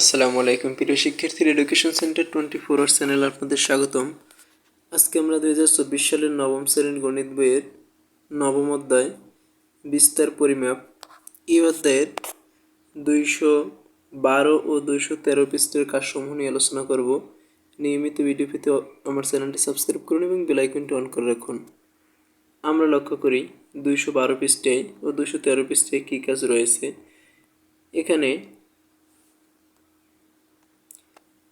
আসসালামু আলাইকুম। প্রিয় শিক্ষার্থীর education centre twenty four hours channel আপনাদের স্বাগতম। আজকে আমরা দুই হাজার চব্বিশ সালের নবম শ্রেণির গণিত বইয়ের নবম অধ্যায়, বিস্তার পরিমাপ। এই অধ্যায়ের দুইশো বারো ও দুইশো তেরো পৃষ্ঠের কাজসমূহ নিয়ে আলোচনা করব। নিয়মিত ভিডিও পেতে আমার চ্যানেলটি সাবস্ক্রাইব করুন এবং বেল আইকনটি অন করে রাখুন। আমরা লক্ষ্য করি, দুইশো বারো পৃষ্ঠে ও দুইশো তেরো পৃষ্ঠে কী কাজ রয়েছে। এখানে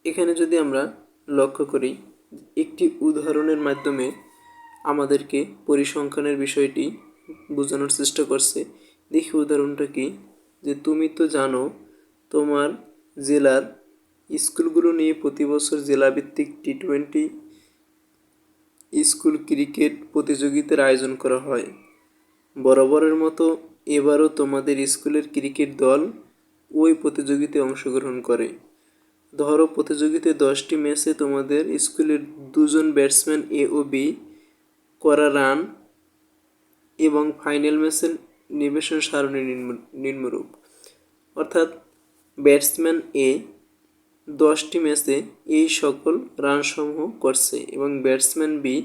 এখানে যদি আমরা লক্ষ্য করি, একটি উদাহরণের মাধ্যমে আমাদেরকে পরিসংখ্যানের বিষয়টি বোঝানোর চেষ্টা করছে। দেখি উদাহরণটা কি? যে তুমি তো জানো, তোমার জেলার স্কুলগুলো নিয়ে প্রতি বছর জেলাভিত্তিক টি টোয়েন্টি স্কুল ক্রিকেট প্রতিযোগিতার আয়োজন করা হয়। বরাবরের মতো এবারও তোমাদের স্কুলের ক্রিকেট দল ওই প্রতিযোগিতায় অংশগ্রহণ করে। ধরো, প্রতিযোগিতায় দশটি ম্যাচে তোমাদের স্কুলের দুজন ব্যাটসম্যান এ ও বি করা রান এবং ফাইনাল ম্যাচের নিবেশন সারণী নিম্নরূপ। অর্থাৎ ব্যাটসম্যান এ দশটি ম্যাচে এই সকল রানসমূহ করছে এবং ব্যাটসম্যান বি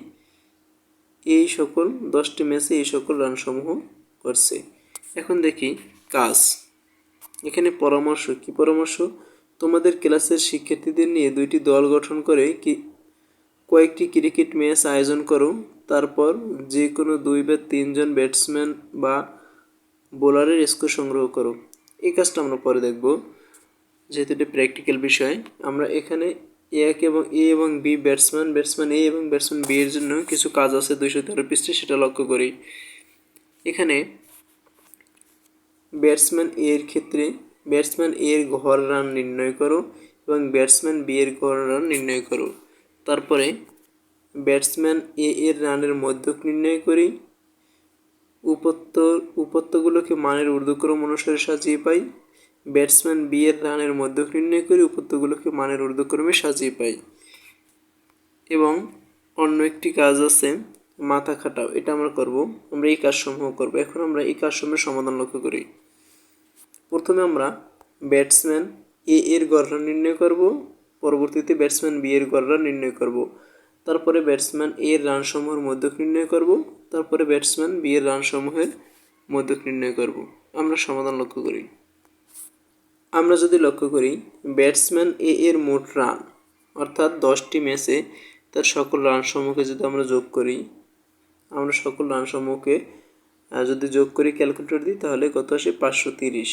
এই সকল দশটি ম্যাচে এই সকল রানসমূহ করছে। এখন দেখি কাজ। এখানে পরামর্শ, কি পরামর্শ? তোমাদের ক্লাসের শিক্ষার্থীদের নিয়ে দুইটি দল গঠন করে কি, কয়েকটি ক্রিকেট ম্যাচ আয়োজন করো। তারপর যে কোনো দুই বা তিনজন ব্যাটসম্যান বা বোলারের স্কোর সংগ্রহ করো। এই কাজটা আমরা পরে দেখব, যেহেতু এটি প্র্যাকটিক্যাল বিষয়। আমরা এখানে এ এক এবং এ এবং বি ব্যাটসম্যান ব্যাটসম্যান এ এবং ব্যাটসম্যান বি এর জন্য কিছু কাজ আছে দুইশো তেরো পৃষ্ঠে, সেটা লক্ষ্য করি। এখানে ব্যাটসম্যান এর ক্ষেত্রে ব্যাটসম্যান এর ঘর রান নির্ণয় করো এবং ব্যাটসম্যান বি এর ঘর রান নির্ণয় করো। তারপরে ব্যাটসম্যান এ এর রানের মধ্যক নির্ণয় করি। উপত্য উপত্যগুলোকে মানের ঊর্ধ্বক্রম অনুসারে সাজিয়ে পাই। ব্যাটসম্যান বি এর রানের মধ্যক নির্ণয় করি, উপত্যগুলোকে মানের ঊর্ধ্বক্রমে সাজিয়ে পাই। এবং অন্য একটি কাজ আছে, মাথা খাটাও। এটা আমরা করব। আমরা এই কাজসমূহ করব। এখন আমরা এই কাজসমূহের সমাধান লক্ষ্য করি। প্রথমে আমরা ব্যাটসম্যান এ এর গড়রা নির্ণয় করব, পরবর্তীতে ব্যাটসম্যান বি এর গড়রা নির্ণয় করব। তারপরে ব্যাটসম্যান এ এর রানসমূহের মধ্যক নির্ণয় করব, তারপরে ব্যাটসম্যান বি এর রানসমূহের মধ্যক নির্ণয় করব। আমরা সমাধান লক্ষ্য করি। আমরা যদি লক্ষ্য করি, ব্যাটসম্যান এ এর মোট রান, অর্থাৎ দশটি ম্যাচে তার সকল রানসমূহকে যদি আমরা যোগ করি, আমরা সকল রানসমূহকে যদি যোগ করি ক্যালকুলেটর দিই তাহলে কত আসে? পাঁচশো তিরিশ।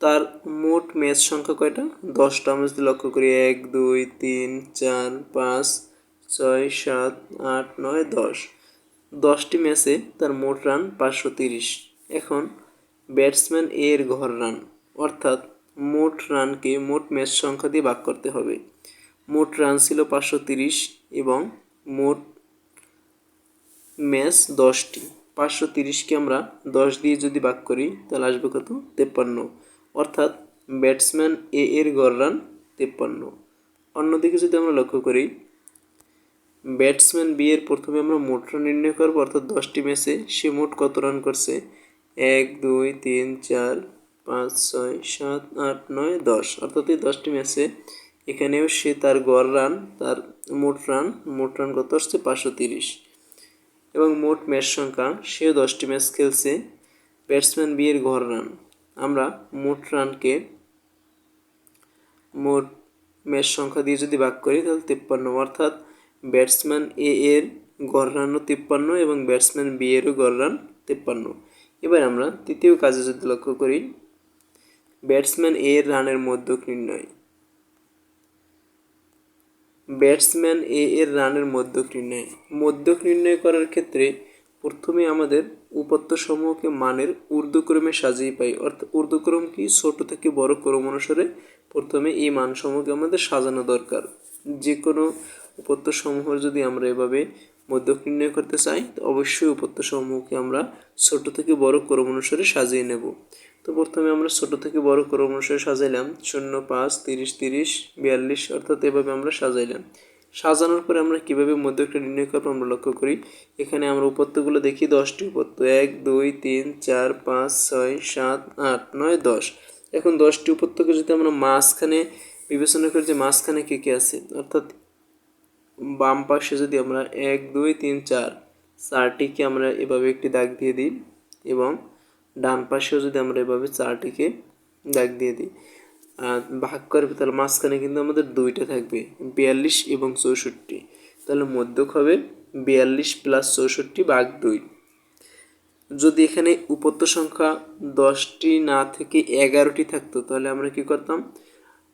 তার মোট ম্যাচ সংখ্যা কয়টা? দশটা আমরা যদি লক্ষ্য করি, এক, দুই, তিন, চার, পাঁচ, ছয়, সাত, আট, নয়, দশ। দশটি ম্যাচে তার মোট রান পাঁচশো তিরিশ। এখন ব্যাটসম্যান এর ঘর রান। অর্থাৎ মোট রানকে মোট ম্যাচ সংখ্যা দিয়ে ভাগ করতে হবে। মোট রান ছিল পাঁচশো তিরিশ এবং মোট ম্যাচ দশটি। পাঁচশো তিরিশকে আমরা দশ দিয়ে যদি ভাগ করি, তাহলে আসবে কত? তেপ্পান্ন। অর্থাৎ ব্যাটসম্যান এ এর গড় রান তেপ্পান্ন। অন্যদিকে যদি আমরা লক্ষ্য করি, ব্যাটসম্যান বি এর প্রথমে আমরা মোট রান নির্ণয় করব, অর্থাৎ দশটি ম্যাচে সে মোট কত রান করছে? এক, দুই, তিন, চার, পাঁচ, ছয়, সাত, আট, নয়, দশ। অর্থাৎ এই দশটি ম্যাচে এখানেও সে তার গড় রান, তার মোট রান মোট রান কত আসছে? পাঁচশো তিরিশ। এবং মোট ম্যাচ সংখ্যা, সেও দশটি ম্যাচ খেলছে, ব্যাটসম্যান বি এর ঘর রান। আমরা মোট রানকে মোট ম্যাচ সংখ্যা দিয়ে যদি ভাগ করি, তাহলে তিপ্পান্ন। অর্থাৎ ব্যাটসম্যান এ এর গড় রানও তিপ্পান্ন এবং ব্যাটসম্যান বি এরও গড় রান তিপ্পান্ন। এবার আমরা তৃতীয় কাজে যদি লক্ষ্য করি, ব্যাটসম্যান এ এর রানের মধ্যক নির্ণয়। ব্যাটসম্যান এ এর রানের মধ্যক নির্ণয়। মধ্যক নির্ণয় করার ক্ষেত্রে প্রথমে আমাদের উপাত্ত সমূহকে মানের ঊর্ধ্বক্রমে সাজিয়ে পাই। অর্থাৎ ঊর্ধ্বক্রম কি? ছোট থেকে বড় ক্রম অনুসারে প্রথমে এই মানসমূহকে আমাদের সাজানো দরকার। যে কোনো উপাত্ত সমূহের যদি আমরা এভাবে মধ্যক নির্ণয় করতে চাই, তো অবশ্যই উপাত্ত সমূহকে আমরা ছোট থেকে বড় ক্রম অনুসারে সাজিয়ে নেব। তো প্রথমে আমরা ছোট থেকে বড় ক্রম অনুসারে সাজাইলাম। শূন্য, পাঁচ, তিরিশ তিরিশ, বিয়াল্লিশ, অর্থাৎ এভাবে আমরা সাজাইলাম। সাজানোর পরে আমরা কীভাবে মধ্যকটা নির্ণয় করব আমরা লক্ষ্য করি। এখানে আমরা উপত্যগুলো দেখি, দশটি উপত্য। এক, দুই, তিন, চার, পাঁচ, ছয়, সাত, আট, নয়, দশ। এখন দশটি উপত্যকে যদি আমরা মাঝখানে বিবেচনা করি যে মাঝখানে কে কে আছে, অর্থাৎ বাম পাশে যদি আমরা এক, দুই, তিন, চার, চারটিকে আমরা এভাবে একটি দাগ দিয়ে দিই এবং ডান পাশেও যদি আমরা এভাবে চারটিকে দাগ দিয়ে দিই। ভাগ করবে তাহলে মাঝখানে কিন্তু আমাদের দুইটা থাকবে, বিয়াল্লিশ এবং চৌষট্টি। তাহলে মধ্যক হবে বিয়াল্লিশ প্লাস চৌষট্টি ভাগ দুই। যদি এখানে উপত্য সংখ্যা দশটি না থেকে এগারোটি থাকতো, তাহলে আমরা কি করতাম?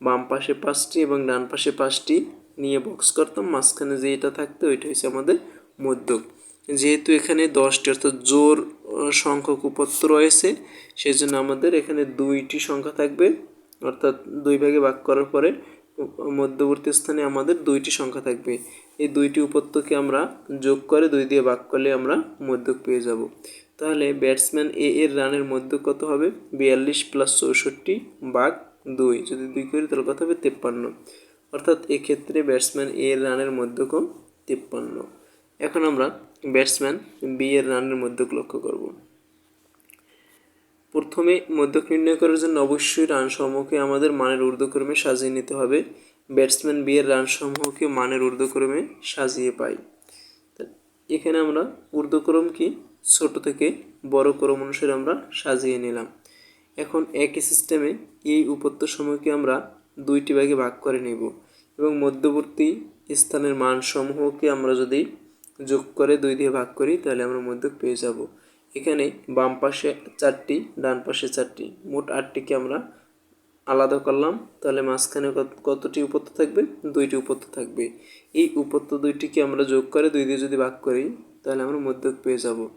বাম পাশে পাঁচটি এবং ডান পাশে পাঁচটি নিয়ে বক্স করতাম, মাঝখানে যে এটা থাকতো, ওইটা হচ্ছে আমাদের মধ্যক। যেহেতু এখানে দশটি, অর্থাৎ জোর সংখ্যক উপত্য রয়েছে সেই জন্য আমাদের এখানে দুইটি সংখ্যা থাকবে অর্থাৎ দুই ভাগে ভাগ করার পরে মধ্যবর্তী স্থানে আমাদের দুইটি সংখ্যা থাকবে। এই দুইটি উপত্যকে আমরা যোগ করে দুই দিয়ে ভাগ করলে আমরা মধ্যক পেয়ে যাব। তাহলে ব্যাটসম্যান এ এর রানের মধ্যক কত হবে? বিয়াল্লিশ প্লাস চৌষট্টি ভাগ দুই। যদি দুই করি তাহলে কত হবে? তেপ্পান্ন। অর্থাৎ এক্ষেত্রে ব্যাটসম্যান এ এর রানের মধ্যকও তেপ্পান্ন। এখন আমরা ব্যাটসম্যান বি এর রানের মধ্যক লক্ষ্য করব। প্রথমে মধ্যক নির্ণয় করার জন্য অবশ্যই রান সমূহকে আমাদের মানের ঊর্ধ্বক্রমে সাজিয়ে নিতে হবে। ব্যাটসম্যান বি এর রান সমূহকে মানের ঊর্ধ্বক্রমে সাজিয়ে পাই। এখানে আমরা ঊর্ধ্বক্রম কি? ছোট থেকে বড় ক্রম অনুসারে আমরা সাজিয়ে নিলাম। এখন একই সিস্টেমে এই উপত্য সমূহকে আমরা দুইটি ভাগে ভাগ করে নেব এবং মধ্যবর্তী স্থানের মান সমূহকে আমরা যদি যোগ করে দুই দিয়ে ভাগ করি, তাহলে আমরা মধ্যক পেয়ে যাব। এখানে বাম পাশে চারটি, ডান পাশে চারটি। মোট আটটিকে আমরা আলাদা করলাম। তাহলে মাঝখানে কত- কতটি উপত্য থাকবে? দুইটি উপত্য থাকবে। এই উপত্য দুইটিকে আমরা যোগ করে দুই দিয়ে যদি ভাগ করি, তাহলে আমরা মধ্যক পেয়ে যাব।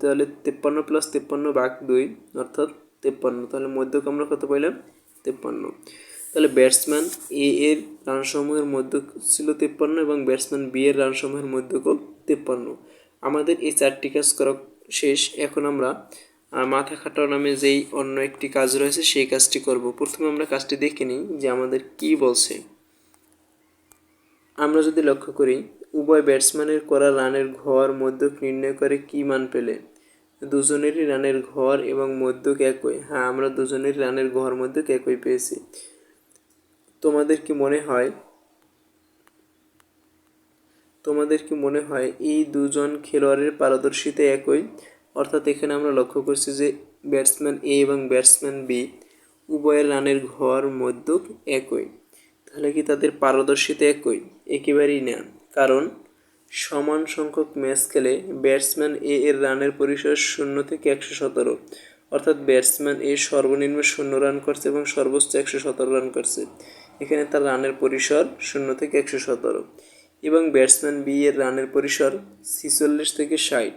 তাহলে তেপ্পান্ন প্লাস তেপ্পান্ন ভাগ দুই, অর্থাৎ তেপ্পান্ন। তাহলে মধ্যক আমরা কত পাইলাম? তেপ্পান্ন। তাহলে ব্যাটসম্যান এ এর রানসমূহের মধ্যক ছিল তেপ্পান্ন এবং ব্যাটসম্যান বি এর রানসমূহের মধ্যকও তেপ্পান্ন। আমাদের এই চারটি কাজ করা শেষ। এখন আমরা মাথা খাটাও নামে যেই অন্য একটি কাজ রয়েছে, সেই কাজটি করব। প্রথমে আমরা কাজটি দেখে নিই যে আমাদের কি বলছে। আমরা যদি লক্ষ্য করি, উভয় ব্যাটসম্যানের করা রানের ঘর মধ্যক নির্ণয় করে কি মান পেলে? দুজনেরই রানের ঘর এবং মধ্যক একই। হ্যাঁ আমরা দুজনেরই রানের ঘর মধ্যক একই পেয়েছি। তোমাদের কি মনে হয় তোমাদের কি মনে হয় এই দুজন খেলোয়াড়ের পারদর্শিতা একই? অর্থাৎ এখানে আমরা লক্ষ্য করছি যে ব্যাটসম্যান এ এবং ব্যাটসম্যান বি উভয়ের রানের ঘর মধ্যক একই। তাহলে কি তাদের পারদর্শিতা একই? একেবারেই না। কারণ সমান সংখ্যক ম্যাচ খেলে ব্যাটসম্যান এ এর রানের পরিসর শূন্য থেকে একশো সতেরো। অর্থাৎ ব্যাটসম্যান এ সর্বনিম্ন শূন্য রান করছে এবং সর্বোচ্চ একশো সতেরো রান করছে। এখানে তার রানের পরিসর শূন্য থেকে একশো সতেরো। এবং ব্যাটসম্যান বি এর রানের পরিসর ছিচল্লিশ থেকে ষাট।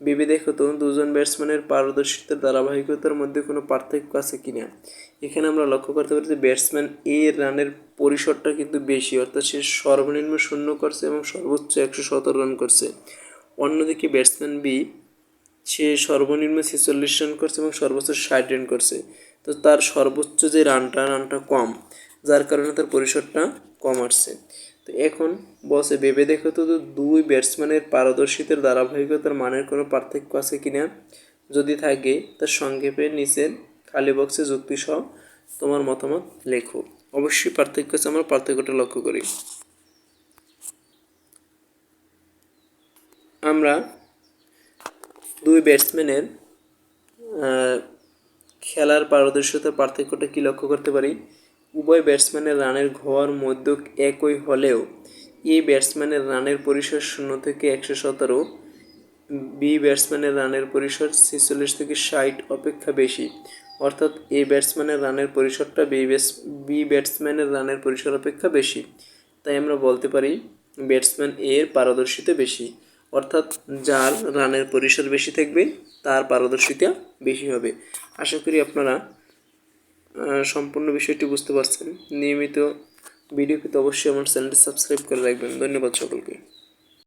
ভেবে দেখো তো, দুজন ব্যাটসম্যানের পারদর্শিতার ধারাবাহিকতার মধ্যে কোনো পার্থক্য আছে কিনা? এখানে আমরা লক্ষ্য করতে পারি যে ব্যাটসম্যান এ এর রানের পরিসরটা কিন্তু বেশি, অর্থাৎ সে সর্বনিম্ন শূন্য করছে এবং সর্বোচ্চ একশো সতেরো রান করছে। অন্যদিকে ব্যাটসম্যান বি, সে সর্বনিম্ন ছেচল্লিশ রান করছে এবং সর্বোচ্চ ষাট রান করছে। তো তার সর্বোচ্চ যে রানটা রানটা কম, যার কারণে তার পরিসরটা কম আসছে। তো এখন বসে ভেবে দেখো তো দুই ব্যাটসম্যানের পারদর্শিতার ধারাবাহিকতার মানের কোনো পার্থক্য আছে কিনা? যদি থাকে, তার সংক্ষেপে নিচের খালি বক্সে যুক্তিসহ তোমার মতামত লেখো। অবশ্যই পার্থক্য আছে, আমরা পার্থক্যটা লক্ষ্য করি। আমরা দুই ব্যাটসম্যানের খেলার পারদর্শিতার পার্থক্যটা কি লক্ষ্য করতে পারি? উভয় ব্যাটসম্যানের রানের ঘর মধ্য একই হলেও এ ব্যাটসম্যানের রানের পরিসর শূন্য থেকে একশো সতেরো, বি ব্যাটসম্যানের রানের পরিসর ছেচল্লিশ থেকে ষাট অপেক্ষা বেশি। অর্থাৎ এ ব্যাটসম্যানের রানের পরিসরটা বি ব্যাটস, বি ব্যাটসম্যানের রানের পরিসর অপেক্ষা বেশি। তাই আমরা বলতে পারি ব্যাটসম্যান এর পারদর্শিতা বেশি। অর্থাৎ যার রানের পরিসর বেশি থাকবে, তার পারদর্শিতা বেশি হবে। আশা করি আপনারা সম্পূর্ণ বিষয়টি বুঝতে পারছেন। নিয়মিত ভিডিও পেতে অবশ্যই আমার চ্যানেলটি সাবস্ক্রাইব করে রাখবেন। ধন্যবাদ সকলকে।